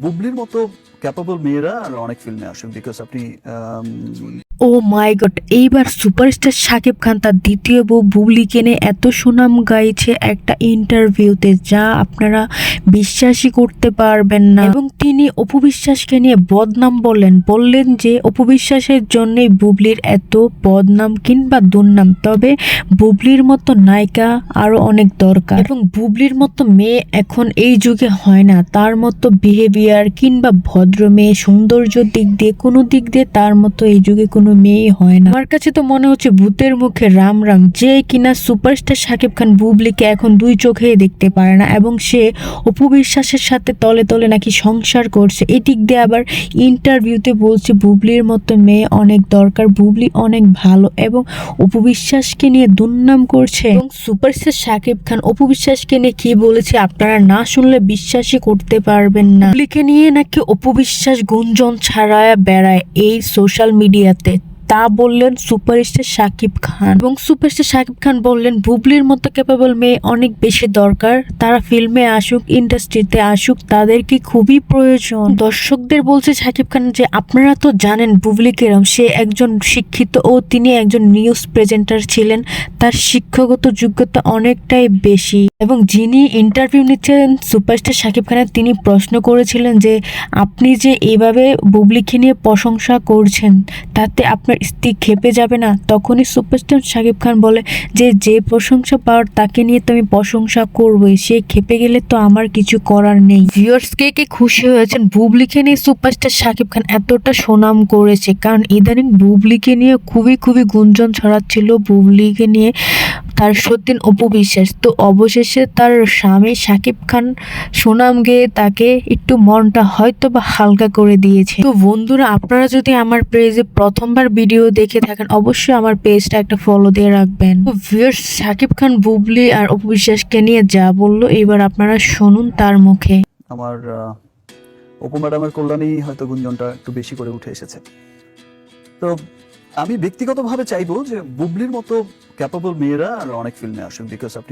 বুবলির মতো ক্যাপাবল মেয়েরা আর অনেক ফিল্মে আসেন বিকজ আপনি আম, ও মাই গড, এইবার সুপারস্টার শাকিব খান তার দ্বিতীয় বউ বুবলিকে নিয়ে এত সুনাম গাইছে একটা ইন্টারভিউতে যা আপনারা বিশ্বাসই করতে পারবেন না। এবং তিনি অপু বিশ্বাসকে নিয়ে বদনাম বললেন। বললেন যে অপু বিশ্বাসের জন্যই বুবলির এত বদনাম কিংবা দুর্নাম। তবে বুবলির মতো নায়িকা আরও অনেক দরকার। এবং বুবলির মতো মেয়ে এখন এই যুগে হয় না। তার মতো বিহেভিয়ার কিংবা ভদ্র মেয়ে, সৌন্দর্য দিক দিয়ে, কোনো দিক দিয়ে তার মতো এই যুগে কোনো মেয়ে হয় না। আমার কাছে তো মনে হচ্ছে ভূতের মুখে রাম রাম, যে কিনা সুপারস্টার শাকিব খান বুবলিকে এখন দুই চোখেই দেখতে পারে না এবং সে অপু বিশ্বাসের সাথে তলে তলে নাকি সংসার করছে। এই দিক দিয়ে আবার ইন্টারভিউতে বলছে বুবলির মতো মেয়ে অনেক দরকার, বুবলি অনেক ভালো এবং অপু বিশ্বাসকে নিয়ে দুর্নাম করছে। এবং সুপারস্টার শাকিব খান অপু বিশ্বাসকে নিয়ে কি বলেছে আপনারা না শুনলে বিশ্বাসই করতে পারবেন না। বুবলিকে নিয়ে নাকি অপু বিশ্বাস গুঞ্জন ছাড়ায় বেড়ায় এই সোশ্যাল মিডিয়াতে। তা বললেন সুপারস্টার শাকিব খান। এবং সুপারস্টার শাকিব খান বললেন, বুবলির মতো ক্যাপেবল মেয়ে অনেক বেশি দরকার। তারা ফিল্মে আসুক, ইন্ডাস্ট্রিতে আসুক তাদেরকে খুবই প্রয়োজন। দর্শকদের বলছে শাকিব খান যে, আপনারা তো জানেন বুবলি কেরম। সে একজন শিক্ষিত ও তিনি একজন নিউজ প্রেজেন্টার ছিলেন। তার শিক্ষাগত যোগ্যতা অনেকটাই বেশি। এবং যিনি ইন্টারভিউ নিচ্ছেন সুপারস্টার শাকিব খানের, তিনি প্রশ্ন করেছিলেন যে, আপনি যে এইভাবে বুবলিকে নিয়ে প্রশংসা করছেন, তাতে আপনার স্ত্রী খেপে যাবে না, তখনই সুপারস্টার শাকিব খান বলে যে যে প্রশংসা পাওয়ার তাকে নিয়ে তো আমি প্রশংসা করবই, সে খেপে গেলে তো আমার কিছু করার নেই। ভিউয়ার্স কে কে খুশি হয়েছেন, বুবলিকে নিয়ে সুপারস্টার শাকিব খান এতটা সুনাম করেছে, কারণ ইদানিং বুবলিকে নিয়ে খুবই খুবই গুঞ্জন ছড়াচ্ছিল, বুবলিকে নিয়ে তার সত্যিন অপু বিশ্বাস। তো অবশেষে তার স্বামী শাকিব খান সুনাম গেয়ে তাকে একটু মনটা হয়তো বা হালকা করে দিয়েছে। তো বন্ধুরা, আপনারা যদি আমার পেজে প্রথমবার ভিডিও দেখে থাকেন, অবশ্যই আমার পেজটা একটা ফলো দিয়ে রাখবেন। শাকিব খান, বুবলি আর অপু বিশ্বাসকে নিয়ে যা বলল, এবার আপনারা শুনুন তার মুখে। আমার অপু ম্যাডামের কল্যাণেই হয়তো গুঞ্জনটা একটু বেশি করে উঠে এসেছে। তো আমি ব্যক্তিগতভাবে চাইব যে বুবলির মতো ক্যাপাবল মেয়েরা আর অনেক ফিল্মে আসুক বিকজ আপনি